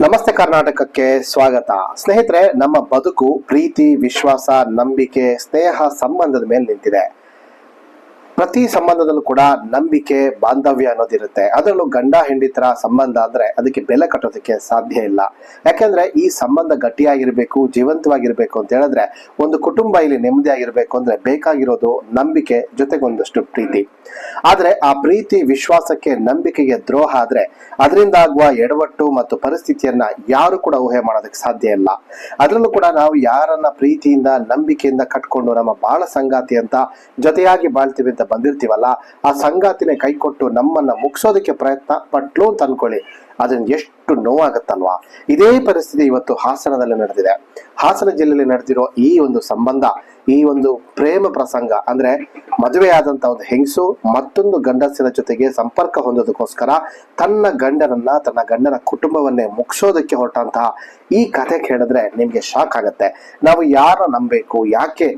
ನಮಸ್ತೆ ಕರ್ನಾಟಕಕ್ಕೆ ಸ್ವಾಗತ. ಸ್ನೇಹಿತರೆ ನಮ್ಮ ಬದುಕು ಪ್ರೀತಿ ವಿಶ್ವಾಸ ನಂಬಿಕೆ ಸ್ನೇಹ ಸಂಬಂಧದ ಮೇಲೆ ನಿಂತಿದೆ. ಪ್ರತಿ ಸಂಬಂಧದಲ್ಲೂ ಕೂಡ ನಂಬಿಕೆ, ಬಾಂಧವ್ಯ ಅನ್ನೋದಿರುತ್ತೆ. ಅದರಲ್ಲೂ ಗಂಡ ಹೆಂಡಿತರ ಸಂಬಂಧ ಅಂದ್ರೆ ಅದಕ್ಕೆ ಬೆಲೆ ಕಟ್ಟೋದಕ್ಕೆ ಸಾಧ್ಯ ಇಲ್ಲ. ಯಾಕಂದ್ರೆ ಈ ಸಂಬಂಧ ಗಟ್ಟಿಯಾಗಿರ್ಬೇಕು, ಜೀವಂತವಾಗಿರ್ಬೇಕು ಅಂತ ಹೇಳಿದ್ರೆ ಒಂದು ಕುಟುಂಬ ಇಲ್ಲಿ ನೆಮ್ಮದಿಯಾಗಿರ್ಬೇಕು ಅಂದ್ರೆ ಬೇಕಾಗಿರೋದು ನಂಬಿಕೆ ಜೊತೆಗೊಂದಷ್ಟು ಪ್ರೀತಿ. ಆದ್ರೆ ಆ ಪ್ರೀತಿ ವಿಶ್ವಾಸಕ್ಕೆ ನಂಬಿಕೆಗೆ ದ್ರೋಹ ಆದ್ರೆ ಅದರಿಂದ ಆಗುವ ಎಡವಟ್ಟು ಮತ್ತು ಪರಿಸ್ಥಿತಿಯನ್ನ ಯಾರು ಕೂಡ ಊಹೆ ಮಾಡೋದಕ್ಕೆ ಸಾಧ್ಯ ಇಲ್ಲ. ಅದರಲ್ಲೂ ಕೂಡ ನಾವು ಯಾರನ್ನ ಪ್ರೀತಿಯಿಂದ, ನಂಬಿಕೆಯಿಂದ ಕಟ್ಕೊಂಡು ನಮ್ಮ ಬಾಳ ಸಂಗಾತಿ ಅಂತ ಜೊತೆಯಾಗಿ ಬಾಳ್ತೀವಿ ಅಂತ ಬಂದಿರ್ತೀವಲ್ಲ, ಆ ಸಂಗಾತಿನೇ ಕೈಕೊಟ್ಟು ನಮ್ಮನ್ನ ಮುಗಿಸೋದಕ್ಕೆ ಪ್ರಯತ್ನ ಪಟ್ಲು ಅಂತ ಅನ್ಕೊಳ್ಳಿ. ಅದನ್ನ ಎಷ್ಟು ನೋವಾಗತ್ತಲ್ವಾ? ಇದೇ ಪರಿಸ್ಥಿತಿ ಇವತ್ತು ಹಾಸನದಲ್ಲಿ ನಡೆದಿದೆ. ಹಾಸನ ಜಿಲ್ಲೆಯಲ್ಲಿ ನಡೆದಿರೋ ಈ ಒಂದು ಸಂಬಂಧ, ಈ ಒಂದು ಪ್ರೇಮ ಪ್ರಸಂಗ, ಅಂದ್ರೆ ಮದುವೆಯಾದಂತ ಒಂದು ಹೆಂಗಸು ಮತ್ತೊಂದು ಗಂಡಸಿನ ಜೊತೆಗೆ ಸಂಪರ್ಕ ಹೊಂದೋದಕ್ಕೋಸ್ಕರ ತನ್ನ ಗಂಡನನ್ನ, ತನ್ನ ಗಂಡನ ಕುಟುಂಬವನ್ನೇ ಮುಗಿಸೋದಕ್ಕೆ ಹೊರಟಂತಹ ಈ ಕಥೆ ಕೇಳಿದ್ರೆ ನಿಮ್ಗೆ ಶಾಕ್ ಆಗತ್ತೆ. ನಾವು ಯಾರ ನಂಬೇಕು ಯಾಕೆ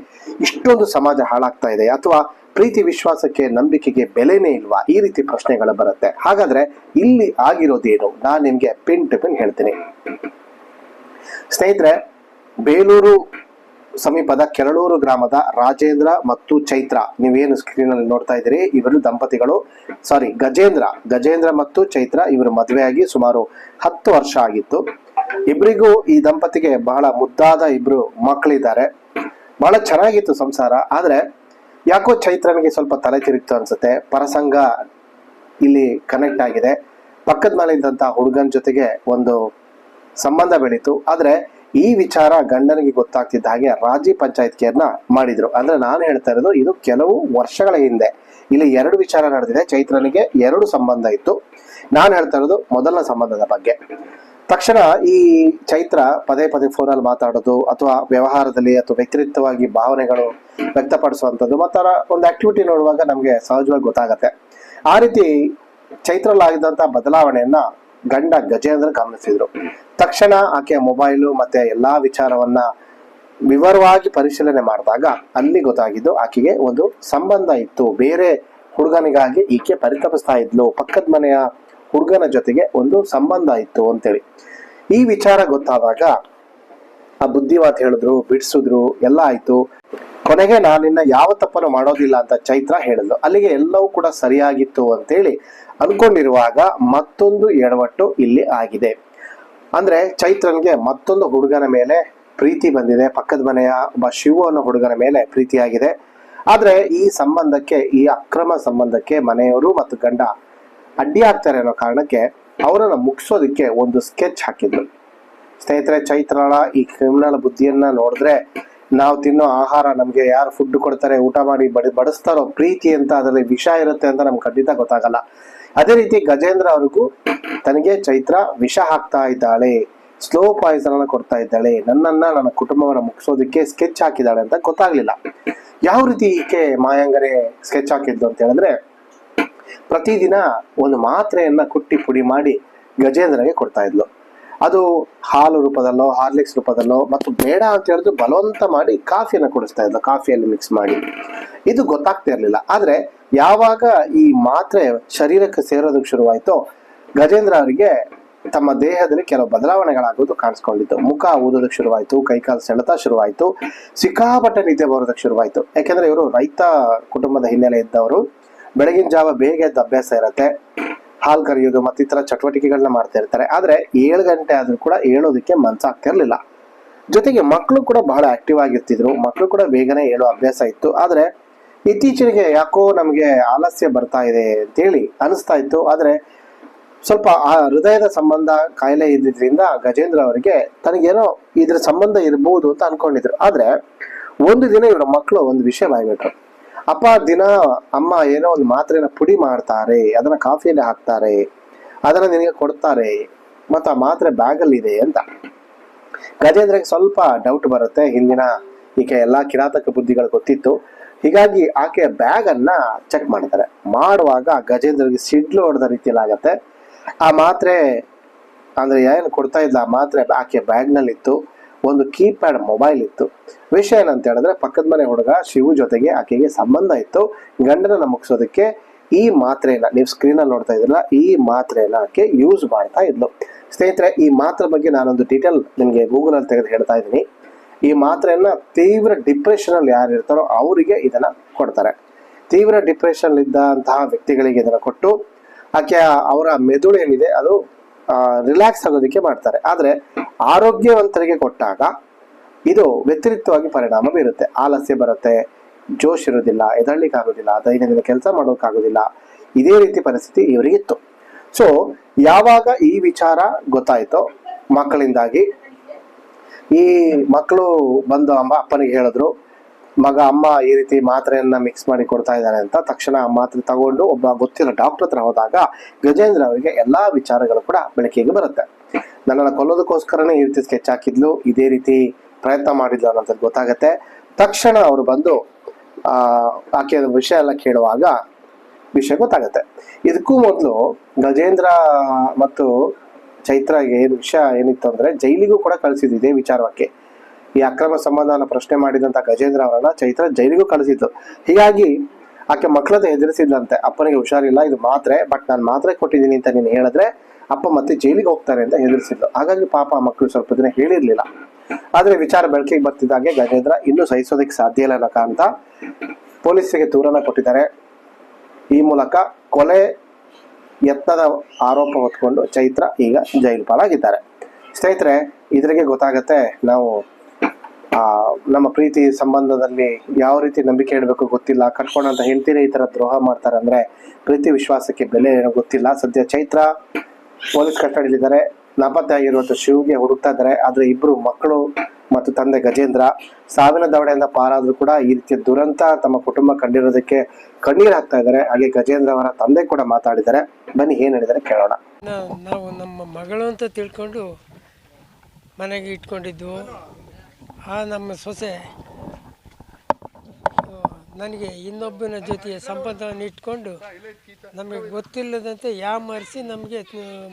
ಇಷ್ಟೊಂದು ಸಮಾಜ ಹಾಳಾಗ್ತಾ ಇದೆ? ಅಥವಾ ಪ್ರೀತಿ ವಿಶ್ವಾಸಕ್ಕೆ ನಂಬಿಕೆಗೆ ಬೆಲೆನೇ ಇಲ್ವಾ? ಈ ರೀತಿ ಪ್ರಶ್ನೆಗಳು ಬರುತ್ತೆ. ಹಾಗಾದ್ರೆ ಇಲ್ಲಿ ಆಗಿರೋದೇನು? ನಾನು ನಿಮ್ಗೆ ಪಿನ್ ಟು ಪಿನ್ ಹೇಳ್ತೀನಿ. ಸ್ನೇಹಿತರೆ, ಬೇಲೂರು ಸಮೀಪದ ಕೆರಳೂರು ಗ್ರಾಮದ ರಾಜೇಂದ್ರ ಮತ್ತು ಚೈತ್ರ. ನೀವೇನು ಸ್ಕ್ರೀನ್ ಅಲ್ಲಿ ನೋಡ್ತಾ ಇದ್ದೀರಿ? ಇವರು ದಂಪತಿಗಳು. ಸಾರಿ ಗಜೇಂದ್ರ. ಗಜೇಂದ್ರ ಮತ್ತು ಚೈತ್ರ ಇವರು ಮದುವೆಯಾಗಿ ಸುಮಾರು ಹತ್ತು ವರ್ಷ ಆಗಿತ್ತು. ಇಬ್ಬರಿಗೂ ಈ ದಂಪತಿಗೆ ಬಹಳ ಮುದ್ದಾದ ಇಬ್ರು ಮಕ್ಕಳಿದ್ದಾರೆ ಬಹಳ ಚೆನ್ನಾಗಿತ್ತು ಸಂಸಾರ. ಆದ್ರೆ ಯಾಕೋ ಚೈತ್ರನಿಗೆ ಸ್ವಲ್ಪ ತಲೆ ತಿರುಗ್ತು ಅನ್ಸುತ್ತೆ. ಪರಸಂಗ ಇಲ್ಲಿ ಕನೆಕ್ಟ್ ಆಗಿದೆ. ಪಕ್ಕದ ಮನೆ ಇದ್ದಂತ ಹುಡುಗನ ಜೊತೆಗೆ ಒಂದು ಸಂಬಂಧ ಬೆಳೀತು. ಆದ್ರೆ ಈ ವಿಚಾರ ಗಂಡನಿಗೆ ಗೊತ್ತಾಗ್ತಿದ್ದ ಹಾಗೆ ರಾಜಿ ಪಂಚಾಯತ್ಕೆಯನ್ನ ಮಾಡಿದ್ರು. ಅಂದ್ರೆ ನಾನು ಹೇಳ್ತಾ ಇರೋದು ಇದು ಕೆಲವು ವರ್ಷಗಳ ಹಿಂದೆ. ಇಲ್ಲಿ ಎರಡು ವಿಚಾರ ನಡೆದಿದೆ. ಚೈತ್ರನಿಗೆ ಎರಡು ಸಂಬಂಧ ಇತ್ತು. ನಾನು ಹೇಳ್ತಾ ಇರೋದು ಮೊದಲನ ಸಂಬಂಧದ ಬಗ್ಗೆ. ತಕ್ಷಣ ಈ ಚೈತ್ರ ಪದೇ ಪದೇ ಫೋನಲ್ಲಿ ಮಾತಾಡೋದು ಅಥವಾ ವ್ಯವಹಾರದಲ್ಲಿ ಅಥವಾ ವ್ಯತಿರಿಕ್ತವಾಗಿ ಭಾವನೆಗಳು ವ್ಯಕ್ತಪಡಿಸುವಂಥದ್ದು ಮತ್ತರ ಒಂದು ಆಕ್ಟಿವಿಟಿ ನೋಡುವಾಗ ನಮಗೆ ಸಹಜವಾಗಿ ಗೊತ್ತಾಗತ್ತೆ. ಆ ರೀತಿ ಚೈತ್ರಲ್ಲಾಗಿದ್ದಂಥ ಬದಲಾವಣೆಯನ್ನ ಗಂಡ ಗಜೇಂದ್ರ ಗಮನಿಸಿದ್ರು. ತಕ್ಷಣ ಆಕೆಯ ಮೊಬೈಲು ಮತ್ತೆ ಎಲ್ಲಾ ವಿಚಾರವನ್ನ ವಿವರವಾಗಿ ಪರಿಶೀಲನೆ ಮಾಡಿದಾಗ ಅಲ್ಲಿ ಗೊತ್ತಾಗಿದ್ದು ಆಕೆಗೆ ಒಂದು ಸಂಬಂಧ ಇತ್ತು. ಬೇರೆ ಹುಡುಗನಿಗಾಗಿ ಈಕೆ ಪರಿತಪಿಸ್ತಾ ಇದ್ಲು. ಪಕ್ಕದ ಮನೆಯ ಹುಡುಗನ ಜೊತೆಗೆ ಒಂದು ಸಂಬಂಧ ಇತ್ತು ಅಂತೇಳಿ. ಈ ವಿಚಾರ ಗೊತ್ತಾದಾಗ ಆ ಬುದ್ಧಿವಾತ್ ಹೇಳಿದ್ರು, ಬಿಡಿಸಿದ್ರು, ಎಲ್ಲ ಆಯ್ತು. ಕೊನೆಗೆ ನಾನಿನ್ನ ಯಾವ ತಪ್ಪನ್ನು ಮಾಡೋದಿಲ್ಲ ಅಂತ ಚೈತ್ರ ಹೇಳಿದ್ಲು. ಅಲ್ಲಿಗೆ ಎಲ್ಲವೂ ಕೂಡ ಸರಿಯಾಗಿತ್ತು ಅಂತೇಳಿ ಅನ್ಕೊಂಡಿರುವಾಗ ಮತ್ತೊಂದು ಎಡವಟ್ಟು ಇಲ್ಲಿ ಆಗಿದೆ. ಅಂದ್ರೆ ಚೈತ್ರನ್ಗೆ ಮತ್ತೊಂದು ಹುಡುಗನ ಮೇಲೆ ಪ್ರೀತಿ ಬಂದಿದೆ. ಪಕ್ಕದ ಮನೆಯ ಒಬ್ಬ ಶಿವು ಅನ್ನೋ ಹುಡುಗನ ಮೇಲೆ ಪ್ರೀತಿಯಾಗಿದೆ. ಆದ್ರೆ ಈ ಸಂಬಂಧಕ್ಕೆ, ಈ ಅಕ್ರಮ ಸಂಬಂಧಕ್ಕೆ ಮನೆಯವರು ಮತ್ತು ಗಂಡ ಅಡ್ಡಿ ಆಗ್ತಾರೆ ಅನ್ನೋ ಕಾರಣಕ್ಕೆ ಅವರನ್ನ ಮುಗಿಸೋದಕ್ಕೆ ಒಂದು ಸ್ಕೆಚ್ ಹಾಕಿದ್ರು. ಸ್ನೇಹಿತರೆ, ಚೈತ್ರಾಳ, ಈ ಕ್ರಿಮಿನಲ್ ಬುದ್ಧಿಯನ್ನ ನೋಡಿದ್ರೆ ನಾವು ತಿನ್ನೋ ಆಹಾರ ನಮ್ಗೆ ಯಾರು ಫುಡ್ ಕೊಡ್ತಾರೆ, ಊಟ ಮಾಡಿ ಬಡಿ, ಬಡಿಸ್ತಾರೋ ಪ್ರೀತಿ ಅಂತ ಅದರಲ್ಲಿ ವಿಷ ಇರುತ್ತೆ ಅಂತ ನಮ್ಗೆ ಖಂಡಿತ ಗೊತ್ತಾಗಲ್ಲ. ಅದೇ ರೀತಿ ಗಜೇಂದ್ರ ಅವ್ರಿಗೂ, ತನಗೆ ಚೈತ್ರ ವಿಷ ಹಾಕ್ತಾ ಇದ್ದಾಳೆ ಸ್ಲೋ ಪಾಯ್ಸನ್ ಕೊಡ್ತಾ ಇದ್ದಾಳೆ, ನನ್ನನ್ನ ನನ್ನ ಕುಟುಂಬವನ್ನ ಮುಗಿಸೋದಕ್ಕೆ ಸ್ಕೆಚ್ ಹಾಕಿದ್ದಾಳೆ ಅಂತ ಗೊತ್ತಾಗ್ಲಿಲ್ಲ. ಯಾವ ರೀತಿ ಈಕೆ ಮಾಯಾಂಗರೆ ಸ್ಕೆಚ್ ಹಾಕಿದ್ದು ಅಂತ ಹೇಳಿದ್ರೆ ಪ್ರತಿದಿನ ಒಂದು ಮಾತ್ರೆಯನ್ನ ಕುಟ್ಟಿ ಪುಡಿ ಮಾಡಿ ಗಜೇಂದ್ರಗೆ ಕೊಡ್ತಾ ಇದ್ಲು. ಅದು ಹಾಲು ರೂಪದಲ್ಲೋ, ಹಾರ್ಲಿಕ್ಸ್ ರೂಪದಲ್ಲೋ ಮತ್ತು ಬೇಡ ಅಂತ ಹೇಳಿದ್ರು ಬಲವಂತ ಮಾಡಿ ಕಾಫಿಯನ್ನು ಕುಡಿಸ್ತಾ ಇದ್ಲು, ಕಾಫಿಯಲ್ಲಿ ಮಿಕ್ಸ್ ಮಾಡಿ. ಇದು ಗೊತ್ತಾಗ್ತಾ ಇರ್ಲಿಲ್ಲ. ಆದ್ರೆ ಯಾವಾಗ ಈ ಮಾತ್ರೆ ಶರೀರಕ್ಕೆ ಸೇರೋದಕ್ಕೆ ಶುರುವಾಯ್ತೋ, ಗಜೇಂದ್ರ ಅವರಿಗೆ ತಮ್ಮ ದೇಹದಲ್ಲಿ ಕೆಲವು ಬದಲಾವಣೆಗಳಾಗೋದು ಕಾಣಿಸ್ಕೊಂಡಿತ್ತು. ಮುಖ ಊದೋದಕ್ಕೆ ಶುರುವಾಯ್ತು, ಕೈಕಾಲು ಸೆಳೆತ ಶುರುವಾಯ್ತು, ಸಿಕ್ಕಾಪಟ್ಟೆ ನಿದ್ದೆ ಬರೋದಕ್ಕೆ ಶುರುವಾಯ್ತು. ಯಾಕೆಂದ್ರೆ ಇವರು ರೈತ ಕುಟುಂಬದ ಹಿನ್ನೆಲೆ ಇದ್ದವರು. ಬೆಳಗಿನ ಜಾವ ಬೇಗ ಎದ್ದ ಅಭ್ಯಾಸ ಇರತ್ತೆ. ಹಾಲು ಕರೆಯೋದು ಮತ್ತಿತರ ಚಟುವಟಿಕೆಗಳನ್ನ ಮಾಡ್ತಾ ಇರ್ತಾರೆ. ಆದ್ರೆ ಏಳು ಗಂಟೆ ಆದ್ರೂ ಕೂಡ ಏಳೋದಕ್ಕೆ ಮನ್ಸಾಗ್ತಿರ್ಲಿಲ್ಲ ಜೊತೆಗೆ ಮಕ್ಕಳು ಕೂಡ ಬಹಳ ಆಕ್ಟಿವ್ ಆಗಿರ್ತಿದ್ರು. ಮಕ್ಕಳು ಕೂಡ ಬೇಗನೆ ಏಳೋ ಅಭ್ಯಾಸ ಇತ್ತು. ಆದ್ರೆ ಇತ್ತೀಚೆಗೆ ಯಾಕೋ ನಮಗೆ ಆಲಸ್ಯ ಬರ್ತಾ ಇದೆ ಅಂತೇಳಿ ಅನಿಸ್ತಾ ಇತ್ತು. ಆದ್ರೆ ಸ್ವಲ್ಪ ಆ ಹೃದಯದ ಸಂಬಂಧ ಕಾಯಿಲೆ ಇದ್ದಿದ್ರಿಂದ ಗಜೇಂದ್ರ ಅವರಿಗೆ ತನಗೇನೋ ಇದ್ರ ಸಂಬಂಧ ಇರಬಹುದು ಅಂತ ಅನ್ಕೊಂಡಿದ್ರು. ಆದ್ರೆ ಒಂದು ದಿನ ಇವರ ಮಕ್ಕಳು ಒಂದು ವಿಷಯ ಬಾಯ್ಬಿಟ್ರು. ಅಪ್ಪ, ದಿನ ಅಮ್ಮ ಏನೋ ಒಂದು ಮಾತ್ರೆನ ಪುಡಿ ಮಾಡ್ತಾರೆ, ಅದನ್ನ ಕಾಫಿಯಲ್ಲಿ ಹಾಕ್ತಾರೆ, ಅದನ್ನ ನಿನಗೆ ಕೊಡ್ತಾರೆ, ಮತ್ತು ಆ ಮಾತ್ರೆ ಬ್ಯಾಗಲ್ಲಿ ಇದೆ ಅಂತ. ಗಜೇಂದ್ರಗೆ ಸ್ವಲ್ಪ ಡೌಟ್ ಬರುತ್ತೆ, ಹಿಂದಿನ ಈಕೆ ಎಲ್ಲಾ ಕಿರಾತಕ ಬುದ್ಧಿಗಳು ಗೊತ್ತಿತ್ತು. ಹೀಗಾಗಿ ಆಕೆಯ ಬ್ಯಾಗ್ ಅನ್ನ ಚೆಕ್ ಮಾಡ್ತಾರೆ ಮಾಡುವಾಗ ಗಜೇಂದ್ರಗೆ ಸಿಡ್ಲು ಹೊಡೆದ ರೀತಿಯಲ್ಲಿ ಆಗತ್ತೆ. ಆ ಮಾತ್ರೆ, ಅಂದ್ರೆ ಏನು ಕೊಡ್ತಾ ಇದ್ದ ಆ ಮಾತ್ರೆ ಆಕೆ ಬ್ಯಾಗ್ನಲ್ಲಿತ್ತು. ಒಂದು ಕೀಪ್ಯಾಡ್ ಮೊಬೈಲ್ ಇತ್ತು. ವಿಷಯ ಏನಂತ ಹೇಳಿದ್ರೆ ಪಕ್ಕದ ಮನೆ ಹುಡುಗ ಶಿವು ಜೊತೆಗೆ ಆಕೆಗೆ ಸಂಬಂಧ ಇತ್ತು. ಗಂಡನ ಮುಗಿಸೋದಕ್ಕೆ ಈ ಮಾತ್ರೆನ ನೀವು ಸ್ಕ್ರೀನಲ್ಲಿ ನೋಡ್ತಾ ಇದ್ರಲ್ಲ ಈ ಮಾತ್ರೆನ ಆಕೆ ಯೂಸ್ ಮಾಡ್ತಾ ಇದ್ಲು. ಸ್ನೇಹಿತರೆ, ಈ ಮಾತ್ರೆ ಬಗ್ಗೆ ನಾನೊಂದು ಡೀಟೇಲ್ ನಿಮಗೆ ಗೂಗಲಲ್ಲಿ ತೆಗೆದು ಹೇಳ್ತಾ ಇದ್ದೀನಿ. ಈ ಮಾತ್ರೆಯನ್ನ ತೀವ್ರ ಡಿಪ್ರೆಷನ್ ಅಲ್ಲಿ ಯಾರು ಇರ್ತಾರೋ ಅವರಿಗೆ ಇದನ್ನ ಕೊಡ್ತಾರೆ. ತೀವ್ರ ಡಿಪ್ರೆಷನ್ ಇದ್ದಂತಹ ವ್ಯಕ್ತಿಗಳಿಗೆ ಇದನ್ನ ಕೊಟ್ಟು ಆಕೆ ಅವರ ಮೆದುಳು ಏನಿದೆ ಅದು ರಿಲ್ಯಾಕ್ಸ್ ಆಗೋದಕ್ಕೆ ಮಾಡ್ತಾರೆ. ಆದರೆ ಆರೋಗ್ಯವಂತರಿಗೆ ಕೊಟ್ಟಾಗ ಇದು ವ್ಯತಿರಿಕ್ತವಾಗಿ ಪರಿಣಾಮ ಬೀರುತ್ತೆ. ಆಲಸ್ಯ ಬರುತ್ತೆ, ಜೋಶ್ ಇರೋದಿಲ್ಲ ಎದಳ್ಲಿಕ್ಕೆ ಆಗೋದಿಲ್ಲ ದೈನಂದಿನ ಕೆಲಸ ಮಾಡೋಕ್ಕಾಗೋದಿಲ್ಲ. ಇದೇ ರೀತಿ ಪರಿಸ್ಥಿತಿ ಇವರಿಗಿತ್ತು. ಸೊ ಯಾವಾಗ ಈ ವಿಚಾರ ಗೊತ್ತಾಯಿತೋ ಮಕ್ಕಳಿಂದಾಗಿ ಈ ಮಕ್ಕಳು ಬಂದು ಅಮ್ಮ, ಅಪ್ಪನಿಗೆ ಹೇಳಿದ್ರು ಮಗ, ಅಮ್ಮ ಈ ರೀತಿ ಮಾತ್ರೆಯನ್ನ ಮಿಕ್ಸ್ ಮಾಡಿ ಕೊಡ್ತಾ ಇದ್ದಾರೆ ಅಂತ ತಕ್ಷಣ ಆ ಮಾತ್ರೆ ತಗೊಂಡು ಒಬ್ಬ ಗೊತ್ತಿರೋ ಡಾಕ್ಟರ್ ಹತ್ರ ಹೋದಾಗ ಗಜೇಂದ್ರ ಅವರಿಗೆ ಎಲ್ಲಾ ವಿಚಾರಗಳು ಕೂಡ ಬೆಳಕಿಗೆ ಬರುತ್ತೆ. ನನ್ನನ್ನು ಕೊಲ್ಲೋದಕ್ಕೋಸ್ಕರನೇ ಈ ರೀತಿ ಸ್ಕೆಚ್ ಹಾಕಿದ್ಲು, ಇದೇ ರೀತಿ ಪ್ರಯತ್ನ ಮಾಡಿದ್ಲು ಅನ್ನೋಂಥದ್ದು ಗೊತ್ತಾಗತ್ತೆ. ತಕ್ಷಣ ಅವರು ಬಂದು, ಆ ಆಕೆಯ ವಿಷಯ ಎಲ್ಲ ಕೇಳುವಾಗ ವಿಷಯ ಗೊತ್ತಾಗತ್ತೆ. ಇದಕ್ಕೂ ಮೊದಲು ಗಜೇಂದ್ರ ಮತ್ತು ಚೈತ್ರಾಗೆ ಏನು ವಿಷಯ ಏನಿತ್ತು ಅಂದ್ರೆ ಜೈಲಿಗೂ ಕೂಡ ಕಳಿಸಿದ್ದು ಇದೇ ವಿಚಾರಕ್ಕೆ. ಈ ಅಕ್ರಮ ಸಂಬಂಧನ ಪ್ರಶ್ನೆ ಮಾಡಿದಂತ ಗಜೇಂದ್ರ ಅವರನ್ನ ಚೈತ್ರ ಜೈಲಿಗೂ ಕಳಿಸಿತ್ತು ಹೀಗಾಗಿ ಆಕೆ ಮಕ್ಕಳನ್ನ ಹೆದರಿಸಿದ್ಲಂತೆ ಅಪ್ಪನಿಗೆ ಹುಷಾರಿಲ್ಲ, ಇದು ಮಾತ್ರೆ ಬಟ್ ನಾನು ಮಾತ್ರೆ ಕೊಟ್ಟಿದ್ದೀನಿ ಅಂತ ನೀನು ಹೇಳಿದ್ರೆ ಅಪ್ಪ ಮತ್ತೆ ಜೈಲಿಗೆ ಹೋಗ್ತಾರೆ ಅಂತ ಹೆದರಿಸಿದ್ಲು ಹಾಗಾಗಿ ಪಾಪ ಮಕ್ಕಳು ಸ್ವಲ್ಪ ದಿನ ಹೇಳಿರ್ಲಿಲ್ಲ. ಆದ್ರೆ ವಿಚಾರ ಬೆಳಕಿಗೆ ಬರ್ತಿದ್ದಾಗೆ ಗಜೇಂದ್ರ ಇನ್ನೂ ಸಹಿಸೋದಕ್ಕೆ ಸಾಧ್ಯ ಇಲ್ಲ ಅನ್ನೋ ಅಂತ ಪೊಲೀಸರಿಗೆ ದೂರನ ಕೊಟ್ಟಿದ್ದಾರೆ. ಈ ಮೂಲಕ ಕೊಲೆ ಯತ್ನದ ಆರೋಪ ಹೊತ್ಕೊಂಡು ಚೈತ್ರ ಈಗ ಜೈಲು ಪಾಲಾಗಿದ್ದಾರೆ. ಸ್ನೇಹಿತರೆ, ಇದರಿಗೆ ಗೊತ್ತಾಗತ್ತೆ, ನಾವು ನಮ್ಮ ಪ್ರೀತಿ ಸಂಬಂಧದಲ್ಲಿ ಯಾವ ರೀತಿ ನಂಬಿಕೆ ಇಡಬೇಕು ಗೊತ್ತಿಲ್ಲ. ಕಟ್ಕೊಂಡಂತ ಹೆಂಡತಿನೇ ಈ ತರ ದ್ರೋಹ ಮಾಡ್ತಾರೆ ಅಂದ್ರೆ ಪ್ರೀತಿ ವಿಶ್ವಾಸಕ್ಕೆ ಬೆಲೆ ಏನೋ ಗೊತ್ತಿಲ್ಲ. ಸದ್ಯ ಚೈತ್ರ ಪೊಲೀಸ್ ಕಸ್ಟಡಿಲಿದ್ದಾರೆ. ನಾಪತ್ತೆ ಆಗಿರುವಂತ ಶಿವಗೆ ಹುಡುಕ್ತಾ ಇದ್ದಾರೆ. ಆದ್ರೆ ಇಬ್ರು ಮಕ್ಕಳು ಮತ್ತು ತಂದೆ ಗಜೇಂದ್ರ ಸಾವಿನ ದವಡೆಯಿಂದ ಪಾರಾದ್ರೂ ಕೂಡ ಈ ರೀತಿಯ ದುರಂತ ತಮ್ಮ ಕುಟುಂಬ ಕಂಡಿರೋದಕ್ಕೆ ಕಣ್ಣೀರ್ ಹಾಕ್ತಾ ಇದ್ದಾರೆ. ಹಾಗೆ ಗಜೇಂದ್ರ ಅವರ ತಂದೆ ಕೂಡ ಮಾತಾಡಿದ್ದಾರೆ. ಬನ್ನಿ ಏನ್ ಹೇಳಿದ್ದಾರೆ ಕೇಳೋಣ. ನಾವು ನಮ್ಮ ಮಗಳು ಅಂತ ತಿಳ್ಕೊಂಡು ಮನೆಗೆ ಇಟ್ಕೊಂಡಿದ್ದು. ಆ, ನಮ್ಮ ಸೊಸೆ. ನನಗೆ ಇನ್ನೊಬ್ಬನ ಜೊತೆ ಸಂಬಂಧವನ್ನು ಇಟ್ಕೊಂಡು ನಮಗೆ ಗೊತ್ತಿಲ್ಲದಂತೆ ಯಾಮರಿಸಿ ನಮಗೆ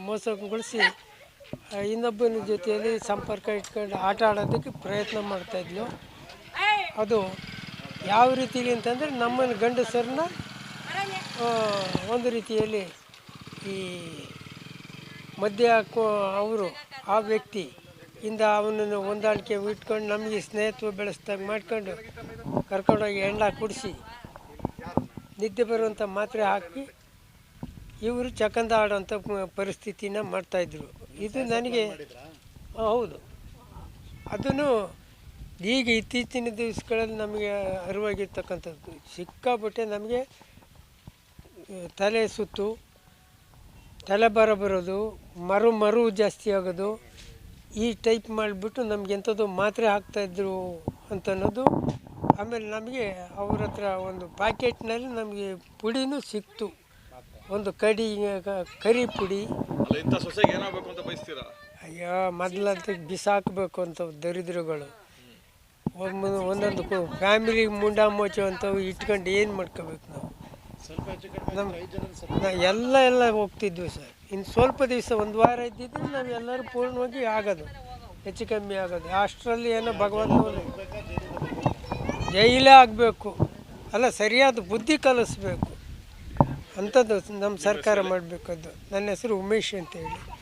ಮೋಸಗೊಳಿಸಿ ಇನ್ನೊಬ್ಬನ ಜೊತೆಯಲ್ಲಿ ಸಂಪರ್ಕ ಇಟ್ಕೊಂಡು ಆಟ ಆಡೋದಕ್ಕೆ ಪ್ರಯತ್ನ ಮಾಡ್ತಾಯಿದ್ಲು ಅದು ಯಾವ ರೀತಿಲಿ ಅಂತಂದರೆ ನಮ್ಮನ್ನು ಗಂಡಸರನ್ನ ಒಂದು ರೀತಿಯಲ್ಲಿ ಈ ಮಧ್ಯ ಹಾಕೋ, ಅವರು, ಆ ವ್ಯಕ್ತಿ ಇಂದ ಅವನನ್ನು ಹೊಂದಾಣಿಕೆ ಇಟ್ಕೊಂಡು ನಮಗೆ ಸ್ನೇಹಿತರು ಬೆಳೆಸ್ದಾಗ ಮಾಡ್ಕೊಂಡು ಕರ್ಕೊಂಡೋಗಿ ಹೆಂಡ ಕುಡಿಸಿ ನಿದ್ದೆ ಬರುವಂಥ ಮಾತ್ರೆ ಹಾಕಿ ಇವರು ಚಕಂದ ಆಡೋಂಥ ಪರಿಸ್ಥಿತಿನ ಮಾಡ್ತಾಯಿದ್ರು ಇದು ನನಗೆ ಹೌದು. ಅದನ್ನು ಈಗ ಇತ್ತೀಚಿನ ದಿವಸಗಳಲ್ಲಿ ನಮಗೆ ಅರಿವಾಗಿರ್ತಕ್ಕಂಥದ್ದು. ಸಿಕ್ಕಾಪಟ್ಟೆ ನಮಗೆ ತಲೆ ಸುತ್ತು ತಲೆಬಾರ ಬರೋದು, ಮರು ಮರು ಜಾಸ್ತಿ ಆಗೋದು ಈ ಟೈಪ್ ಮಾಡಿಬಿಟ್ಟು ನಮ್ಗೆ ಎಂಥದ್ದು ಮಾತ್ರೆ ಹಾಕ್ತಾಯಿದ್ರು ಅಂತ ಅನ್ನೋದು ಆಮೇಲೆ ನಮಗೆ ಅವ್ರ ಹತ್ರ ಒಂದು ಪ್ಯಾಕೆಟ್ನಲ್ಲಿ ನಮಗೆ ಪುಡಿನೂ ಸಿಕ್ತು. ಒಂದು ಕಡಿ ಕರಿ ಪುಡಿ. ಅಲ್ಲ ಇಂಥ ಸೊಸೆಗೆ ಏನಾಗಬೇಕು ಅಂತ ಬಯಸ್ತೀರಾ? ಅಯ್ಯೋ ಮೊದಲಂತ ಬಿಸಾಕಬೇಕು ಅಂತ ದರಿದ್ರಗಳು. ಒಂದೊಂದು ಫ್ಯಾಮಿಲಿ ಮುಂಡಾ ಮೋಚು ಅಂತವು ಇಟ್ಕೊಂಡು ಏನು ಮಾಡ್ಕೋಬೇಕು ನಾವು? ನಮ್ಮ ನಾ ಎಲ್ಲ ಎಲ್ಲ ಹೋಗ್ತಿದ್ವಿ ಸರ್. ಇನ್ನು ಸ್ವಲ್ಪ ದಿವಸ ಒಂದು ವಾರ ಇದ್ದಿದ್ರೆ ನಾವು ಎಲ್ಲರೂ ಪೂರ್ಣವಾಗಿ ಆಗೋದು. ಹೆಚ್ಚು ಕಮ್ಮಿ ಆಗೋದು. ಅಷ್ಟರಲ್ಲಿ ಏನೋ ಭಗವಂತ ಜೈಲೇ ಆಗಬೇಕು. ಅಲ್ಲ, ಸರಿಯಾದ ಬುದ್ಧಿ ಕಲಿಸ್ಬೇಕು. ಅಂಥದ್ದು ನಮ್ಮ ಸರ್ಕಾರ ಮಾಡಬೇಕದ್ದು ನನ್ನ ಹೆಸರು ಉಮೇಶ್ ಅಂತ ಹೇಳಿ